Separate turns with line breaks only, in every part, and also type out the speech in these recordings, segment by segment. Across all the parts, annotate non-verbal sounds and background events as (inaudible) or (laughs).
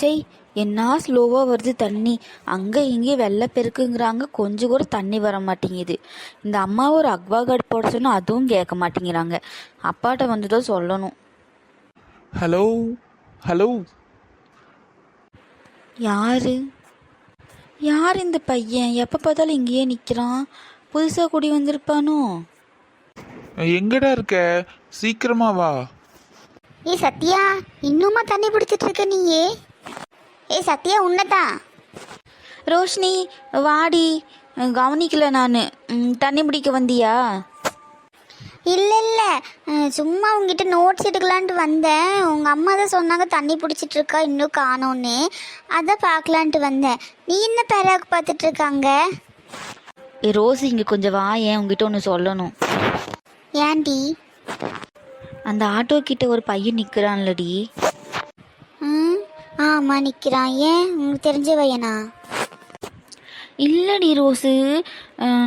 செய் என்ன ஸ்லோவாக வருது தண்ணி. அங்கே இங்கே வெள்ளை பெருக்குங்கிறாங்க. கொஞ்சம் கூட தண்ணி வர மாட்டேங்குது. இந்த அம்மா ஒரு அக்வா கார்டு போட சொன்னால் அதுவும் கேட்க மாட்டேங்கிறாங்க. அப்பாட்ட வந்து தான் சொல்லணும்.
ஹலோ ஹலோ
யாரு? யார் இந்த பையன்? எப்போ பார்த்தாலும் இங்கேயே நிற்கிறான் புதுசாக குடி வந்திருப்பானோ?
எங்கடா இருக்க? சீக்கிரமா வா.
ஏ சத்யா இன்னுமா தண்ணி பிடிச்சிட்டு இருக்க நீயே? ஏ சத்யா உன்னதான்.
ரோஷினி வாடி கவனிக்கல நான். தண்ணி பிடிக்க வந்தியா?
இல்லை இல்லை. சும்மா உங்ககிட்ட நோட்ஸ் எடுக்கலான்ட்டு வந்தேன். உங்கள் அம்மா தான் சொன்னாங்க தண்ணி பிடிச்சிட்டு இருக்கா இன்னும் காணோன்னு. அதான் பார்க்கலான்ட்டு வந்தேன். நீ என்ன பேராக்கு பார்த்துட்டு இருக்காங்க
ஏ ரோஸ் இங்கே கொஞ்சம் வா. ஏன் உங்ககிட்ட ஒன்று சொல்லணும்?
ஏன்டி?
அந்த ஆட்டோ கிட்ட ஒரு பையன் நிற்கிறான்லடி
ம்? ஆமாம் நிற்கிறான் ஏன்? உங்களுக்கு தெரிஞ்ச பையனா
இல்லடி ரோஸு.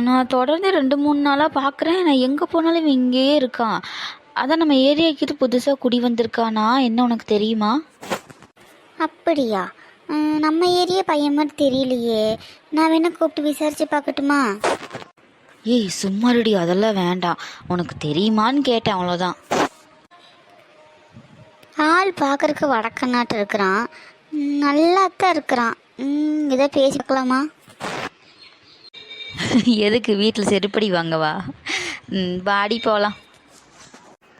நான் தொடர்ந்து ரெண்டு மூணு நாளாக பார்க்குறேன் நான் எங்கே போனாலும் இவன் இங்கேயே இருக்கான். அதான் நம்ம ஏரியாக்கிட்ட புதுசாக குடி வந்திருக்கானா? என்ன உனக்கு தெரியுமா?
அப்படியா? ம், நம்ம ஏரியா பையன் மாதிரி தெரியலையே. நான் வேணா கூப்பிட்டு விசாரிச்சு பார்க்கட்டுமா?
ஏய் சும்மாடி அதெல்லாம் வேண்டாம். உனக்கு தெரியுமான்னு கேட்டேன் அவ்வளோதான்
ஆள் பார்க்கறக்கு வடக்கநாட்டு இருக்கிறான். நல்லா தான் இருக்கிறான். ம், இதை பேசிக்கலாமா?
எதுக்கு வீட்டில் செருப்படி வாங்கவா? ம், வாடி போகலாம்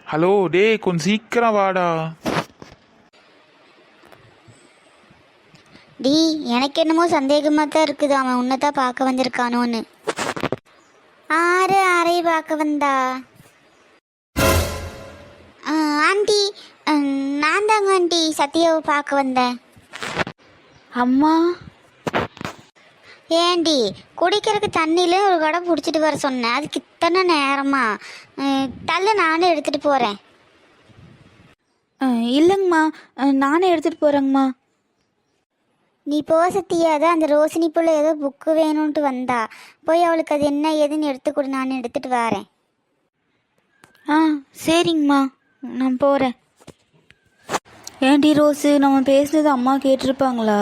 ஹலோ டேய் கொஞ்சம் சீக்கிரம் வாடா.
டி எனக்கு என்னமோ சந்தேகமாக தான் இருக்குது. அவன் உன்னை தான் பார்க்க வந்திருக்கானோன்னு. ஆறு அறை பார்க்க வந்தா? ஆ, ஆண்டி நான் தாங்க ஆண்டி சத்யாவை பார்க்க வந்தேன்.
அம்மா.
ஏண்டி குடிக்கிறதுக்கு தண்ணியில ஒரு குடம் பிடிச்சிட்டு வர சொன்னேன் அதுக்கு இத்தனை நேரமா? தள்ளு நானும் எடுத்துட்டு போறேன்.
அஹ், இல்லைங்கம்மா. நானே எடுத்துகிட்டு போகிறேங்கம்மா
நீ போ சத்தியா தான் அந்த ரோசினி புள்ள ஏதோ புக்கு வேணும்ட்டு வந்தா. போய் அவளுக்கு அது என்ன ஏதுன்னு எடுத்து கொடு. நான் எடுத்துட்டு வரேன்.
ஆ சரிங்கம்மா. நான் போகிறேன் ஏன்டி ரோஸு நம்ம பேசுனது அம்மா கேட்டிருப்பாங்களா?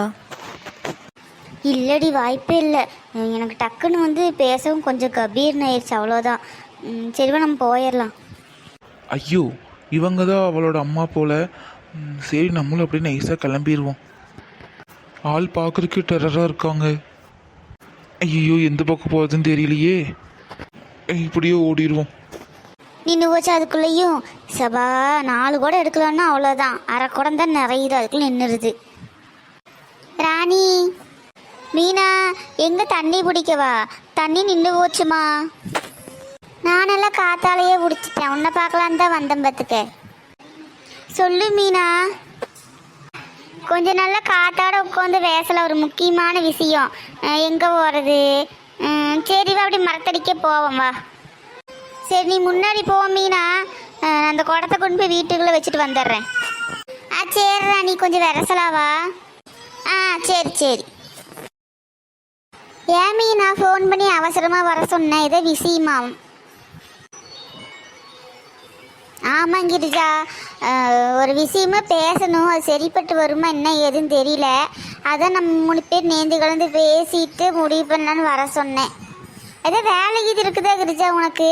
இல்லடி வாய்ப்பே இல்லை. எனக்கு டக்குன்னு வந்து பேசவும் கொஞ்சம் கபீர்னு ஆயிடுச்சு அவ்வளோதான் சரிவா நம்ம போயிடலாம்.
ஐயோ இவங்க தான் அவளோட அம்மா போல. சரி நம்மளும் அப்படியே நைஸாக கிளம்பிடுவோம் ஆள் பார்க்கறதுக்கு டெரராக இருக்காங்க. ஐயோ எந்த பக்கம் போகுதுன்னு தெரியலையே. இப்படியே ஓடிடுவோம்
நின்று போச்சு அதுக்குள்ளேயும் சபா நாலு கூட எடுக்கலான்னா அவ்வளோதான். அரை குடம் தான் நிறையுது அதுக்குள்ள நின்றுருது ராணி! மீனா எங்க தண்ணி பிடிக்கவா தண்ணி நின்று போச்சுமா. நானெல்லாம் காத்தாலேயே பிடிச்சிட்டேன் உன்னை பார்க்கலான்னு தான் வந்தேன் பார்த்துக்க சொல்லு மீனா. கொஞ்ச நாள்ல காத்தாட உட்காந்து பேசல. ஒரு முக்கியமான விஷயம். எங்கே எங்க போறது? சரி வா அப்படி மரத்தடிக்க போவோம் வா. சரி நீ முன்னாடி போ மீனா. அந்த குடத்தை கொண்டு போய் வீட்டுக்குள்ளே வச்சுட்டு வந்துடுறேன். ஆ சரிடா நீ கொஞ்சம் விரசலாவா ஆ சரி சரி. ஏன் நான் ஃபோன் பண்ணி அவசரமாக வர சொன்னேன். ஏதோ விஷயமாம். ஆமாம் கிரிஜா. ஒரு விஷயமா பேசணும். அது சரிப்பட்டு வருமா என்ன ஏதுன்னு தெரியல. அதான் நம்ம மூணு பேர் நேர்ந்து கலந்து பேசிட்டு முடிவு பண்ணலான்னு வர சொன்னேன். ஏதோ வேலை இது இருக்குதா கிரிஜா உனக்கு?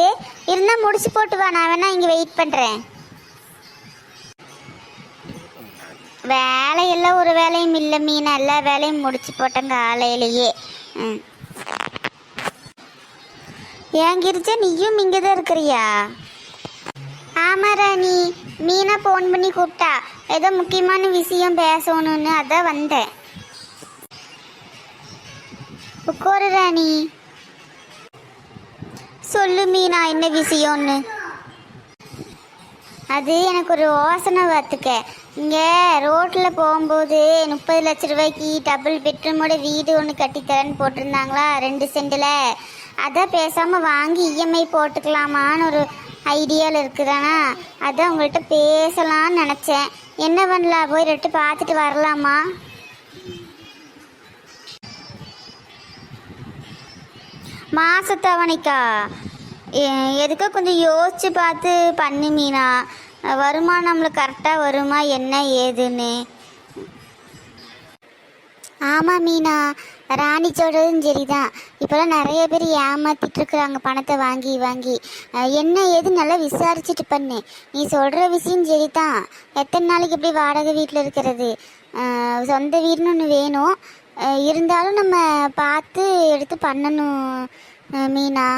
இருந்தால் முடிச்சு போட்டு வா. நான் வேணா இங்கே வெயிட் பண்ணுறேன் வேலையெல்லாம் ஒரு வேலையும் இல்லை மீன். எல்லா வேலையும் முடிச்சு போட்டேன் காலையிலேயே. ஏன் கிரிஜா நீயும் இங்கே தான் இருக்கிறியா? ஆமாம் ராணி மீனா ஃபோன் பண்ணி கூப்பிட்டா. ஏதோ முக்கியமான விஷயம் பேசணும்னு அதான் வந்தேன். உட்காரு ராணி சொல்லு மீனா என்ன விஷயம்னு. அது எனக்கு ஒரு யோசனை பார்த்துக்க. இங்கே ரோட்டில் போகும்போது முப்பது லட்ச ரூபாய்க்கு டபுள் பெட்ரூமோட வீடு ஒன்று கட்டித்தரேன்னு போட்டிருந்தாங்களா? ரெண்டு சென்டில் அதான் பேசாமல் வாங்கி இஎம்ஐ போட்டுக்கலாமான்னு ஒரு ஐடியாவில் இருக்குதானா? அதான் உங்கள்கிட்ட பேசலாம்னு நினச்சேன். என்ன பண்ணலாம் போய் ரெட்டு பார்த்துட்டு வரலாமா? மாசத்தவணைக்கா? எதுக்கோ கொஞ்சம் யோசித்து பார்த்து பண்ணு மீனா. வருமானம் நம்மளுக்கு கரெக்டாக வருமா? என்ன ஏதுன்னு. ஆமாம் மீனா. ராணி சொல்கிறதும் சரிதான். இப்போலாம் நிறைய பேர் ஏமாத்திட்டு இருக்கிறாங்க பணத்தை வாங்கி வாங்கி. என்ன ஏது நல்லா விசாரிச்சுட்டு பண்ணு. நீ சொல்கிற விஷயம் சரிதான். எத்தனை நாளைக்கு இப்படி வாடகை வீட்டில் இருக்கிறது? சொந்த வீடுன்னு ஒன்று வேணும். இருந்தாலும் நம்ம பார்த்து எடுத்து பண்ணணும் மீனா.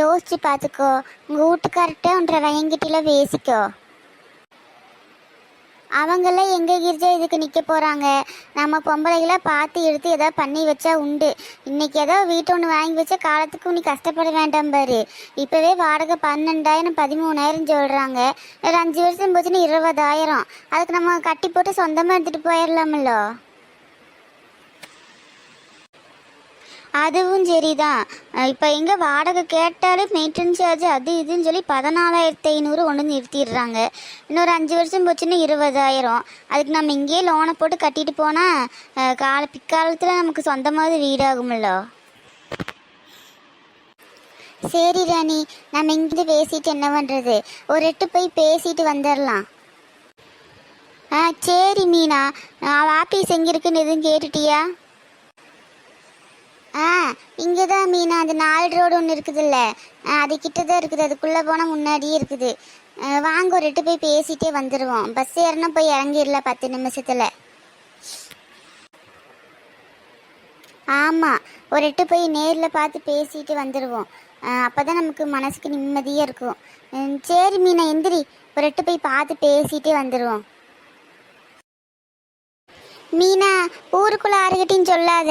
யோசிச்சு பார்த்துக்கோ. உங்கள் வீட்டுக்கார்ட்ட ஒன்றரை வயங்கிட்டலாம் பேசிக்கோ. அவங்கெல்லாம் எங்கள் கிரிஜா இதுக்கு நிற்க போகிறாங்க நம்ம பொம்பளைகளை பார்த்து எடுத்து ஏதாவது பண்ணி வச்சா உண்டு. இன்னைக்கு ஏதோ வீட்டு ஒன்று வாங்கி வச்சா காலத்துக்கு நீ கஷ்டப்பட வேண்டாம் பாரு. இப்போவே வாடகை பன்னெண்டாயிரம் பதிமூணாயிரம் சொல்கிறாங்க ஒரு அஞ்சு வருஷம் போச்சுன்னா இருபதாயிரம். அதுக்கு நம்ம கட்டி போட்டு சொந்தமாக எடுத்துகிட்டு போயிடலாமல்லோ அதுவும் சரிதான். இப்போ எங்கே வாடகை கேட்டாலே மெயின்டெனன்ஸ் சார்ஜ் அது இதுன்னு சொல்லி பதினாலாயிரத்தி ஐநூறு கொண்டு வந்து நிறுத்திடுறாங்க. இன்னொரு அஞ்சு வருஷம் போச்சுன்னா இருபதாயிரம். அதுக்கு நம்ம இங்கேயே லோனை போட்டு கட்டிட்டு போனால் கால பிற்காலத்தில் நமக்கு சொந்தமாவது வீடாகுமல்லோ சரி ராணி நம்ம இங்கேருந்து பேசிட்டு என்ன பண்ணுறது ஒரு எட்டு போய் பேசிட்டு வந்துடலாம் ஆ சரி மீனா ஆஃபீஸ் எங்கே இருக்குன்னு எதுவும் கேட்டுட்டியா? ஆ இங்கே தான் மீனா. அந்த நாலு ரோடு ஒன்று இருக்குதுல்ல. ஆ, அது கிட்ட தான் இருக்குது. அதுக்குள்ளே போனால் முன்னாடியே இருக்குது. வாங்க ஒரு எட்டு போய் பேசிட்டே வந்துடுவோம் பஸ் ஏறினா போய் இறங்கிடலாம் பத்து நிமிஷத்தில். ஆமாம் ஒரு எட்டு போய் நேரில் பார்த்து பேசிட்டு வந்துடுவோம் அப்போ தான் நமக்கு மனசுக்கு நிம்மதியாக இருக்கும். சரி மீனா எந்திரி. ஒரு எட்டு போய் பார்த்து பேசிட்டே வந்துடுவோம் மீனா ஊருக்குள்ள யாருக்கிட்டையும் சொல்லாத.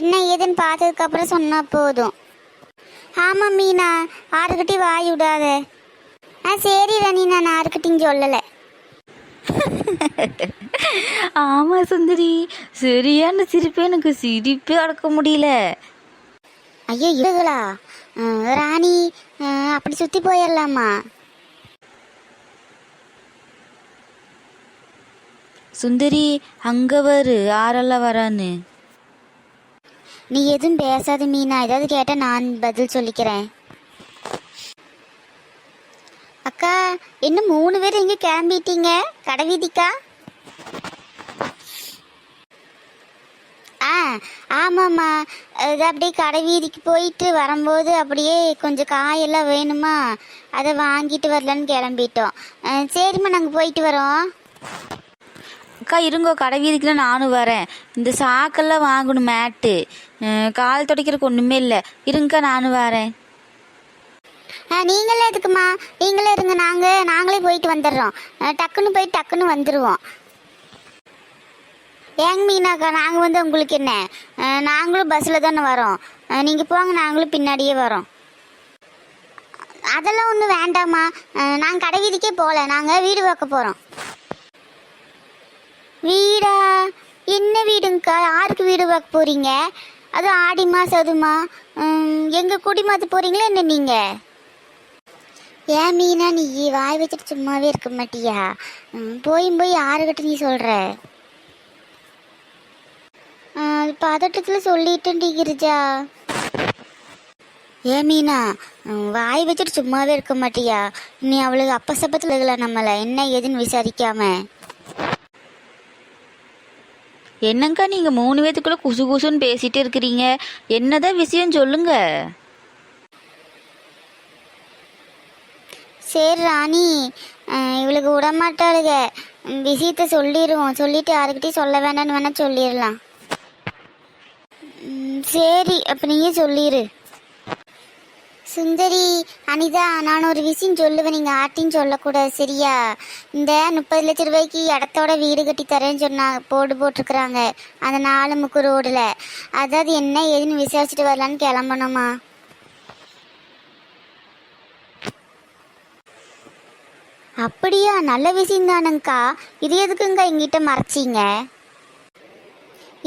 என்ன ஏதுன்னு பார்த்ததுக்கு அப்புறம் சொன்னா போதும். ஆமாம் மீனா யாருக்கிட்டையும் வாய் விடாத. ஆ சரி ரணி நான் யாருக்கிட்டையும் சொல்லலை. (laughs)
ஆமா சுந்தரி சரியான சிரிப்பு எனக்கு சிரிப்பே அடக்க முடியல.
ஐயோ இவங்களா ம், ராணி அப்படி சுற்றி போயிடலாமா
சுந்தரி அங்க வரு யாரெல்லாம் வரான்னு.
நீ எதுவும் பேசாத மீனா. ஏதாவது கேட்டால் நான் பதில் சொல்லிக்கிறேன். அக்கா இன்னும் மூணு பேர் எங்கே கிளம்பிட்டீங்க? கடைவீதிக்கா ஆ ஆமாம்மா. அது அப்படியே கடை வீதிக்கு போயிட்டு வரும்போது அப்படியே கொஞ்சம் காயெல்லாம் வேணுமா? அதை வாங்கிட்டு வரலான்னு கிளம்பிட்டோம். ஆ, சரிம்மா நாங்கள் போயிட்டு வரோம்.
அக்கா இருங்கோ கடை வீதிக்குள்ள நானும் வரேன். இந்த சாக்கெல்லாம் வாங்கணும் மேட்டு. கால் துடைக்கிறதுக்கு ஒன்றுமே இல்லை. இருங்கக்கா நானும் வரேன்.
ஆ நீங்களே எதுக்குமா? நீங்களே இருங்க நாங்கள் நாங்களே போயிட்டு வந்துடுறோம். டக்குன்னு போய் டக்குன்னு வந்துடுவோம் ஏங்க மீனாக்கா நாங்கள் வந்து உங்களுக்கு என்ன? நாங்களும் பஸ்ஸில் தானே வரோம். நீங்கள் போங்க நாங்களும் பின்னாடியே வரோம். அதெல்லாம் ஒன்றும் வேண்டாம்மா. நாங்கள் கடை வீதிக்கே போகல. நாங்கள் வீடு பார்க்க போகிறோம் வீடா? என்ன வீடுங்கக்கா யாருக்கு வீடு பார்க்க போகிறீங்க அது ஆடிமா சதுமா எங்கள் குடி மாற்ற போகிறீங்களா என்ன நீங்கள் ஏன் மீனா நீ வாய் வச்சுட்டு சும்மாவே இருக்க மாட்டியா? போய் போய் யாருக்கிட்ட நீ சொல்ற? பதட்டத்தில் சொல்லிட்டு கிரிஜா. ஏன் மீனா? வாய் வச்சுட்டு சும்மாவே இருக்க மாட்டியா? நீ அவளுக்கு அப்ப சப்பத்தில் இருக்கல நம்மளை. என்ன ஏதுன்னு விசாரிக்காம?
என்னங்கா நீங்க மூணு பேத்துக்குள்ள குசு குசுன்னு பேசிட்டு இருக்கிறீங்க? என்னதான் விஷயம் சொல்லுங்க.
சரி ராணி இவளுக்கு விடமாட்டாளுக விஷயத்த சொல்லிடுவோம் சொல்லிட்டு யாருக்கிட்டையும் சொல்ல வேண்டாம்னு வேணா சொல்லிடலாம் சரி அப்போ நீயே சொல்லிடு சுந்தரி அனிதா நான் ஒரு விஷயம் சொல்லுவேன். நீங்கள் ஆர்ட்டின்னு சொல்லக்கூடாது சரியா? இந்த முப்பது லட்ச ரூபாய்க்கு இடத்தோட வீடு கட்டி தரேன்னு சொன்னாங்க போர்டு போட்டிருக்கிறாங்க. அந்த நாலு முக்கு ரோடில். அதாவது என்ன ஏதுன்னு விசாரிச்சுட்டு வரலான்னு கிளம்பணுமா? அப்படியா? நல்ல விஷயம் தானுங்கக்கா இது எதுக்குங்க எங்கிட்ட மறைச்சிங்க?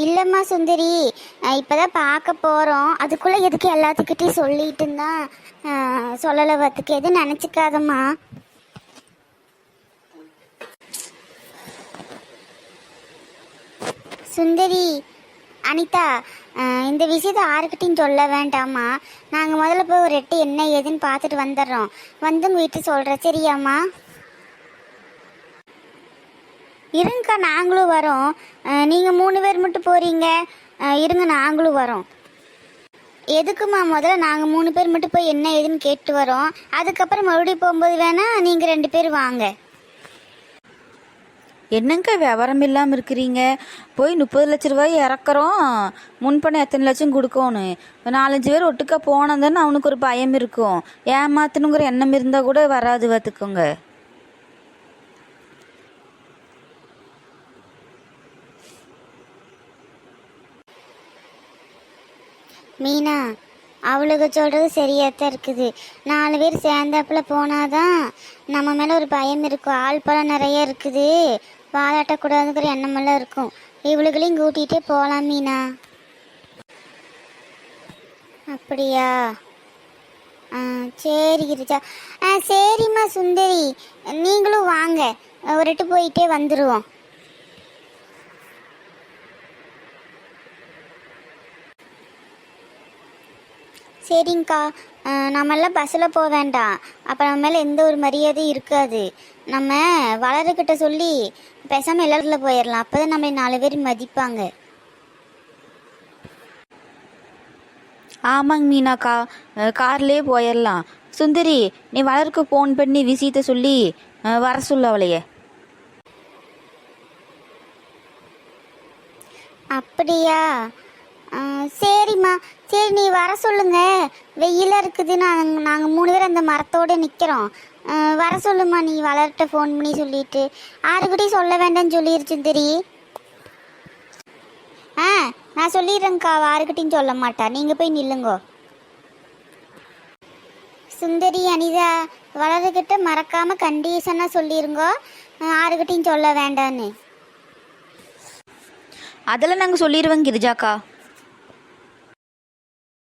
இல்லைம்மா சுந்தரி. இப்போதான் பார்க்க போகிறோம் அதுக்குள்ளே எதுக்கு எல்லாத்துக்கிட்டையும் சொல்லிட்டு தான் சொல்லலை வரத்துக்கு எதுவும் நினச்சிக்காதம்மா. சுந்தரி அனிதா இந்த விஷயத்தை யாருக்கிட்டையும் சொல்ல வேண்டாம்மா. நாங்கள் முதல்ல போய் ஒரு எட்டு என்ன ஏதுன்னு பார்த்துட்டு வந்துடுறோம். வந்து உங்கள் வீட்டு சொல்கிறேன் சரியாம்மா? இருங்கக்கா நாங்களும் வரோம். நீங்கள் மூணு பேர் மட்டும் போகிறீங்க இருங்க நாங்களும் வரோம். எதுக்குமா முதல்ல நாங்கள் மூணு பேர் மட்டும் போய் என்ன ஏதுன்னு கேட்டு வரோம். அதுக்கப்புறம் மறுபடியும் போகும்போது வேணால் நீங்கள் ரெண்டு பேர் வாங்க.
என்னங்க விவரம் இல்லாமல் இருக்கிறீங்க? போய் முப்பது லட்ச ரூபாய் இறக்குறோம். முன்பணம் எத்தனை லட்சம் கொடுக்கணும் ஒரு நாலஞ்சு பேர் ஒட்டுக்கா போனதுன்னு அவனுக்கு ஒரு பயம் இருக்கும். ஏமாத்தணுங்கிற எண்ணம் இருந்தால் கூட வராது பார்த்துக்கோங்க.
மீனா அவளுக்கு சொல்கிறது சரியாத்தான் இருக்குது. நாலு பேர் சேர்ந்தாப்புல போனாதான் நம்ம மேலே ஒரு பயம் இருக்கும். ஆள் பழம் நிறைய இருக்குது. வாலாட்டக்கூடாதுங்கிற எண்ணமெல்லாம் இருக்கும். இவளுகளையும் கூட்டிகிட்டே போகலாம் மீனா. அப்படியா? ஆ சரி கிரிஜா. ஆ சரிம்மா சுந்தரி. நீங்களும் வாங்க. ஒருட்டு போயிட்டே வந்துடுவோம் சரிங்கக்கா. அஹ், நம்மெல்லாம் பஸ்ஸில் போக வேண்டாம். அப்போ நம்ம மேலே எந்த ஒரு மரியாதையும் இருக்காது. நம்ம வளர்கிட்ட சொல்லி பேசாமல் எல்லாத்துல போயிடலாம் அப்போ தான் நம்மளை நாலு பேர் மதிப்பாங்க.
ஆமாங்க மீனாக்கா. கார்லயே போயிடலாம் சுந்தரி நீ வளருக்கு ஃபோன் பண்ணி விஷயத்த சொல்லி வர சொல்லு அவளைய.
அப்படியா? சரிம்மா. சரி நீ வர சொல்லுங்க. வெயிலாக இருக்குது. நாங்கள் நாங்கள் மூணு பேர் அந்த மரத்தோடு நிற்கிறோம் வர சொல்லுமா நீ வளர்கிட்ட ஃபோன் பண்ணி சொல்லிட்டு. யாருக்கிட்டையும் சொல்ல வேண்டாம்னு சொல்லிருச்சு தெரி. ஆ நான் சொல்லிடுறேங்க்கா யாருக்கிட்டையும் சொல்ல மாட்டா. நீங்கள் போய் நில்லுங்கோ. சுந்தரி அனிதா வளர்கிட்ட மறக்காம கண்டிஷனாக சொல்லிடுங்கோ ஆறுகிட்டையும் சொல்ல வேண்டான்னு.
அதெல்லாம் நாங்கள் சொல்லிடுவோங்க கிரிஜாக்கா.